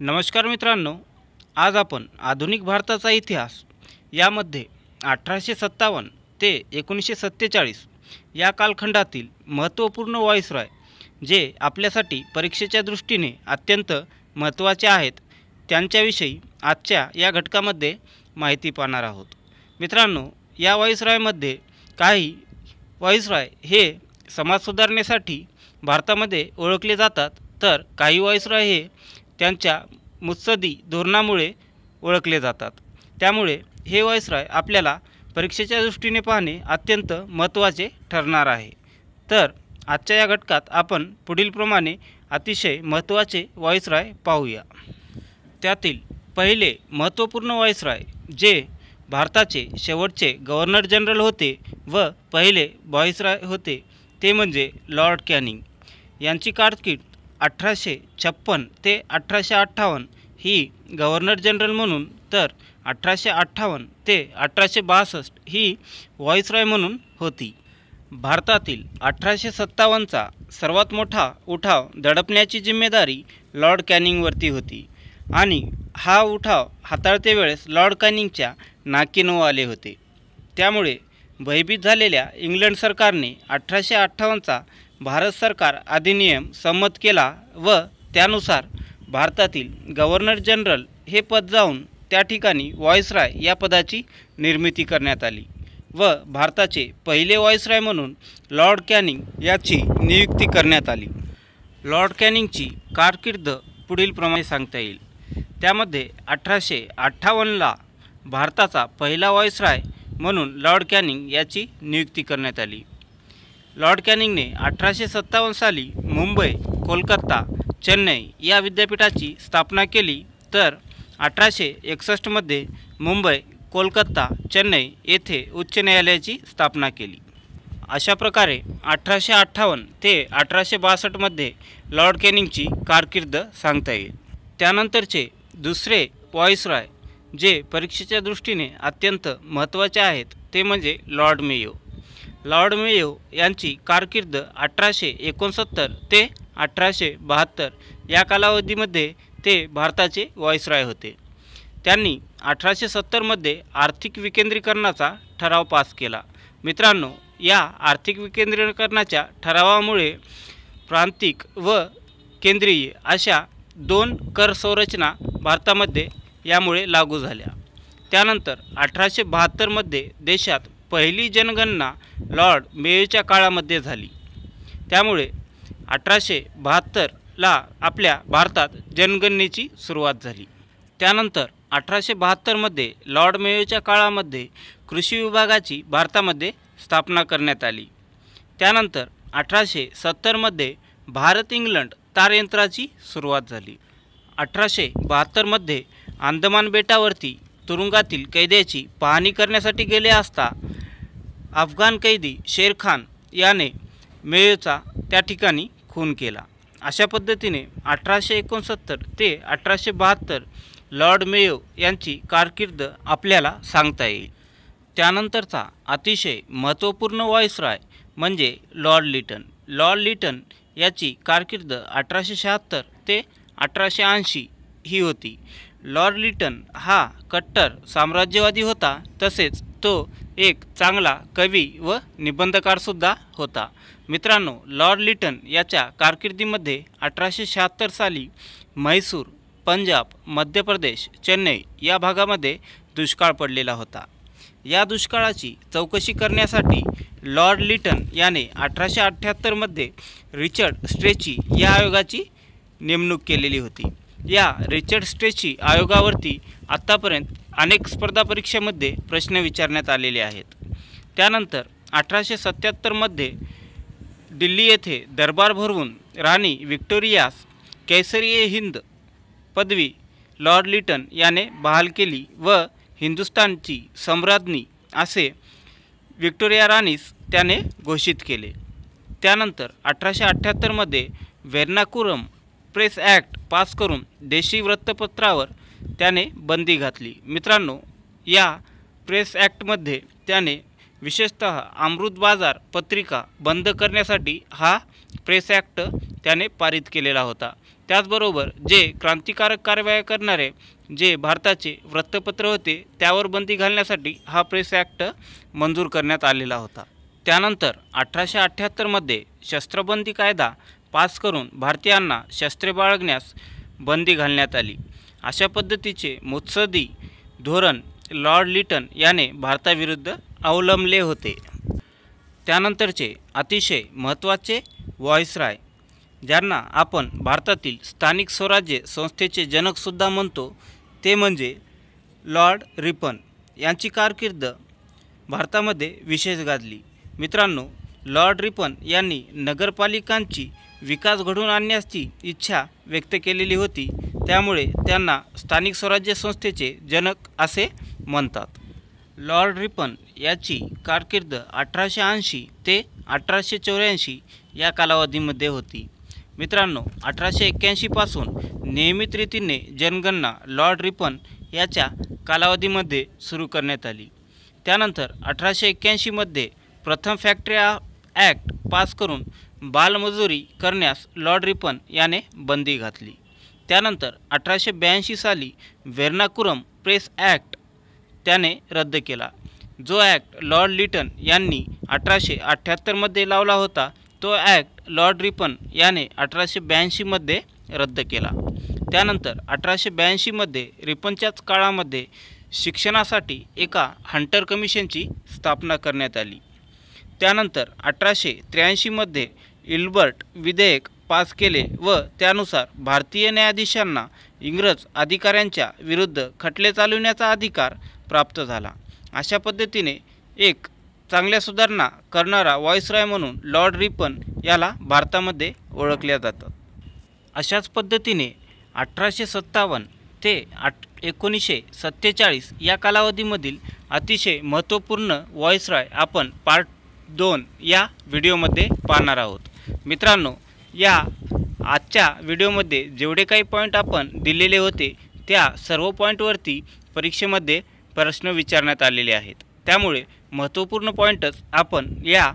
नमस्कार मित्रांनो आज आपण आधुनिक भारताचा इतिहास यामध्ये अठराशे सत्तावन्न ते एकोणीसशे सत्तेचाळीस या कालखंडातील महत्त्वपूर्ण वॉईसरॉय जे आपल्यासाठी परीक्षेच्या दृष्टीने अत्यंत महत्त्वाचे आहेत त्यांच्याविषयी आजच्या या घटकामध्ये माहिती पाहणार आहोत. मित्रांनो या वॉईसरॉयमध्ये काही वॉईसरॉय हे समाज सुधारणेसाठी भारतामध्ये ओळखले जातात तर काही वॉईसरॉय हे त्यांच्या मुत्सदी धोरणामुळे ओळखले जातात. त्यामुळे हे व्हॉइसरॉय आपल्याला परीक्षेच्या दृष्टीने पाहणे अत्यंत महत्त्वाचे ठरणार आहे. तर आजच्या या घटकात आपण पुढीलप्रमाणे अतिशय महत्त्वाचे व्हॉइसरॉय पाहूया. त्यातील पहिले महत्त्वपूर्ण व्हॉइसरॉय जे भारताचे शेवटचे गव्हर्नर जनरल होते व पहिले व्हॉइसरॉय होते ते म्हणजे लॉर्ड कॅनिंग. यांची कारकीर्द अठराशे छप्पन ते अठराशे अठ्ठावन्न ही गव्हर्नर जनरल म्हणून तर अठराशे अठ्ठावन्न ते अठराशे बासष्ट ही व्हॉइसरॉय म्हणून होती. भारतातील अठराशे सत्तावन्नचा सर्वात मोठा उठाव दडपण्याची जिम्मेदारी लॉर्ड कॅनिंगवरती होती आणि हा उठाव हाताळते वेळेस लॉर्ड कॅनिंगच्या नाकीनऊ आले होते. त्यामुळे भयभीत झालेल्या इंग्लंड सरकारने अठराशे अठ्ठावन्नचा भारत सरकार अधिनियम संमत केला व त्यानुसार भारतातील गव्हर्नर जनरल हे पद जाऊन त्या ठिकाणी व्हॉइसराय या पदाची निर्मिती करण्यात आली व भारताचे पहिले व्हॉइसराय म्हणून लॉर्ड कॅनिंग याची नियुक्ती करण्यात आली. लॉर्ड कॅनिंगची कारकीर्द पुढीलप्रमाणे सांगता येईल. त्यामध्ये अठराशे अठ्ठावन्नला भारताचा पहिला व्हॉइसराय म्हणून लॉर्ड कॅनिंग याची नियुक्ती करण्यात आली. लॉर्ड कॅनिंगने अठराशे सत्तावन्न साली मुंबई कोलकाता चेन्नई या विद्यापीठाची स्थापना केली. तर अठराशे एकसष्टमध्ये मुंबई कोलकाता चेन्नई येथे उच्च न्यायालयाची स्थापना केली. अशा प्रकारे अठराशे अठ्ठावन्न ते अठराशे बासष्टमध्ये लॉर्ड कॅनिंगची कारकीर्द सांगता येईल. त्यानंतरचे दुसरे वॉईसरॉय जे परीक्षेच्या दृष्टीने अत्यंत महत्त्वाचे आहेत ते म्हणजे लॉर्ड मेयो. लॉर्ड मेयो यांची कारकीर्द अठराशे एकोणसत्तर ते अठराशे बहात्तर या कालावधीमध्ये ते भारताचे व्हॉइसरॉय होते. त्यांनी अठराशे सत्तरमध्ये आर्थिक विकेंद्रीकरणाचा ठराव पास केला. मित्रांनो या आर्थिक विकेंद्रीकरणाच्या ठरावामुळे प्रांतिक व केंद्रीय अशा दोन कर संरचना भारतामध्ये यामुळे लागू झाल्या. त्यानंतर अठराशे बहात्तरमध्ये देशात पहिली जनगणना लॉर्ड मेयोच्या काळामध्ये झाली. त्यामुळे अठराशे बहात्तरला आपल्या भारतात जनगणनेची सुरुवात झाली. त्यानंतर अठराशे बहात्तरमध्ये लॉर्ड मेयोच्या काळामध्ये कृषी विभागाची भारतामध्ये स्थापना करण्यात आली. त्यानंतर अठराशे सत्तरमध्ये भारत इंग्लंड तारयंत्राची सुरुवात झाली. अठराशे बहात्तरमध्ये अंदमान बेटावरती तुरुंगातील कैद्याची पाहणी करण्यासाठी गेले असता अफगाण कैदी शेरखान याने मेयोचा त्या ठिकाणी खून केला. अशा पद्धतीने अठराशे एकोणसत्तर ते अठराशे बहात्तर लॉर्ड मेयो यांची कारकीर्द आपल्याला सांगता येईल. त्यानंतरचा अतिशय महत्त्वपूर्ण व्हॉइसरॉय म्हणजे लॉर्ड लिटन. लॉर्ड लिटन याची कारकीर्द अठराशे शहात्तर ते अठराशे ऐंशी ही होती. लॉर्ड लिटन हा कट्टर साम्राज्यवादी होता तसेच तो एक चांगला कवी व निबंधकारसुद्धा होता. मित्रांनो लॉर्ड लिटन याच्या कारकिर्दीमध्ये अठराशे शहात्तर साली म्हैसूर पंजाब मध्य प्रदेश चेन्नई या भागामध्ये दुष्काळ पडलेला होता. या दुष्काळाची चौकशी करण्यासाठी लॉर्ड लिटन याने अठराशे अठ्ठ्याहत्तरमध्ये रिचर्ड स्ट्रेची या आयोगाची नेमणूक केलेली होती. या रिचर्ड स्ट्रेची आयोगावरती आत्तापर्यंत अनेक स्पर्धा परीक्षेमध्ये प्रश्न विचारण्यात आलेले आहेत. त्यानंतर अठराशे सत्त्याहत्तरमध्ये दिल्ली येथे दरबार भरवून राणी व्हिक्टोरियास कैसरीय हिंद पदवी लॉर्ड लिटन याने बहाल केली व हिंदुस्थानची सम्राज्ञी असे व्हिक्टोरिया राणीस त्याने घोषित केले. त्यानंतर अठराशे अठ्ठ्याहत्तरमध्ये वेर्नाकुरम प्रेस ॲक्ट पास करून देशी वृत्तपत्रावर त्याने बंदी घातली. मित्रांनो या प्रेस ॲक्टमध्ये त्याने विशेषत अमृत बाजार पत्रिका बंद करण्यासाठी हा प्रेस ॲक्ट त्याने पारित केलेला होता. त्याचबरोबर जे क्रांतिकारक कारवाया करणारे जे भारताचे वृत्तपत्र होते त्यावर बंदी घालण्यासाठी हा प्रेस ॲक्ट मंजूर करण्यात आलेला होता. त्यानंतर अठराशे अठ्ठ्याहत्तरमध्ये शस्त्रबंदी कायदा पास करून भारतीयांना शस्त्रे बाळगण्यास बंदी घालण्यात आली. अशा पद्धतीचे मुत्सदी धोरण लॉर्ड लिटन याने भारताविरुद्ध अवलंबले होते. त्यानंतरचे अतिशय महत्त्वाचे व्हॉइसराय ज्यांना आपण भारतातील स्थानिक स्वराज्य संस्थेचे जनकसुद्धा म्हणतो ते म्हणजे लॉर्ड रिपन यांची कारकीर्द भारतामध्ये विशेष गाजली. मित्रांनो लॉर्ड रिपन यांनी नगरपालिकांची विकास घडवून आणण्याची इच्छा व्यक्त केलेली होती. त्यामुळे त्यांना स्थानिक स्वराज्य संस्थेचे जनक असे म्हणतात. लॉर्ड रिपन याची कारकीर्द अठराशे ऐंशी ते अठराशे चौऱ्याऐंशी या कालावधीमध्ये होती. मित्रांनो अठराशे एक्क्याऐंशीपासून नियमित रीतीने जनगणना लॉर्ड रिपन याच्या कालावधीमध्ये सुरू करण्यात आली. त्यानंतर अठराशे एक्क्याऐंशीमध्ये प्रथम फॅक्टरी ॲक्ट पास करून बालमजुरी करण्यास लॉर्ड रिपन याने बंदी घातली. त्यानंतर अठराशे ब्याऐंशी साली वेर्नाकुरम प्रेस ॲक्ट त्याने रद्द केला. जो ॲक्ट लॉर्ड लिटन यांनी अठराशे अठ्ठ्याहत्तरमध्ये लावला होता तो ॲक्ट लॉर्ड रिपन याने अठराशे ब्याऐंशीमध्ये रद्द केला. त्यानंतर अठराशे ब्याऐंशीमध्ये रिपनच्याच काळामध्ये शिक्षणासाठी एका हंटर कमिशनची स्थापना करण्यात आली. त्यानंतर अठराशे त्र्याऐंशीमध्ये इल्बर्ट विधेयक पास केले व त्यानुसार भारतीय न्यायाधीशांना इंग्रज अधिकाऱ्यांच्या विरुद्ध खटले चालविण्याचा अधिकार प्राप्त झाला. अशा पद्धतीने एक चांगल्या सुधारणा करणारा व्हॉइसरॉय म्हणून लॉर्ड रिपन याला भारतामध्ये ओळखल्या जातात. अशाच पद्धतीने अठराशे सत्तावन्न ते आठ एकोणीसशे सत्तेचाळीस या कालावधीमधील अतिशय महत्त्वपूर्ण व्हॉइसरॉय आपण पार्ट दोन या व्हिडिओमध्ये पाहणार आहोत. मित्रांनो या आजच्या व्हिडिओमध्ये जेवढे काही पॉईंट आपण दिलेले होते त्या सर्व पॉईंटवरती परीक्षेमध्ये प्रश्न विचारण्यात आलेले आहेत. त्यामुळे महत्त्वपूर्ण पॉईंटच आपण या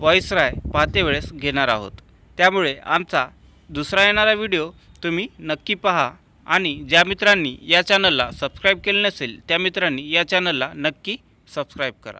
वॉईसराय पाहते वेळेस घेणार आहोत. त्यामुळे आमचा दुसरा येणारा व्हिडिओ तुम्ही नक्की पहा आणि ज्या मित्रांनी या चॅनलला सबस्क्राईब केले नसेल त्या मित्रांनी या चॅनलला नक्की सबस्क्राईब करा.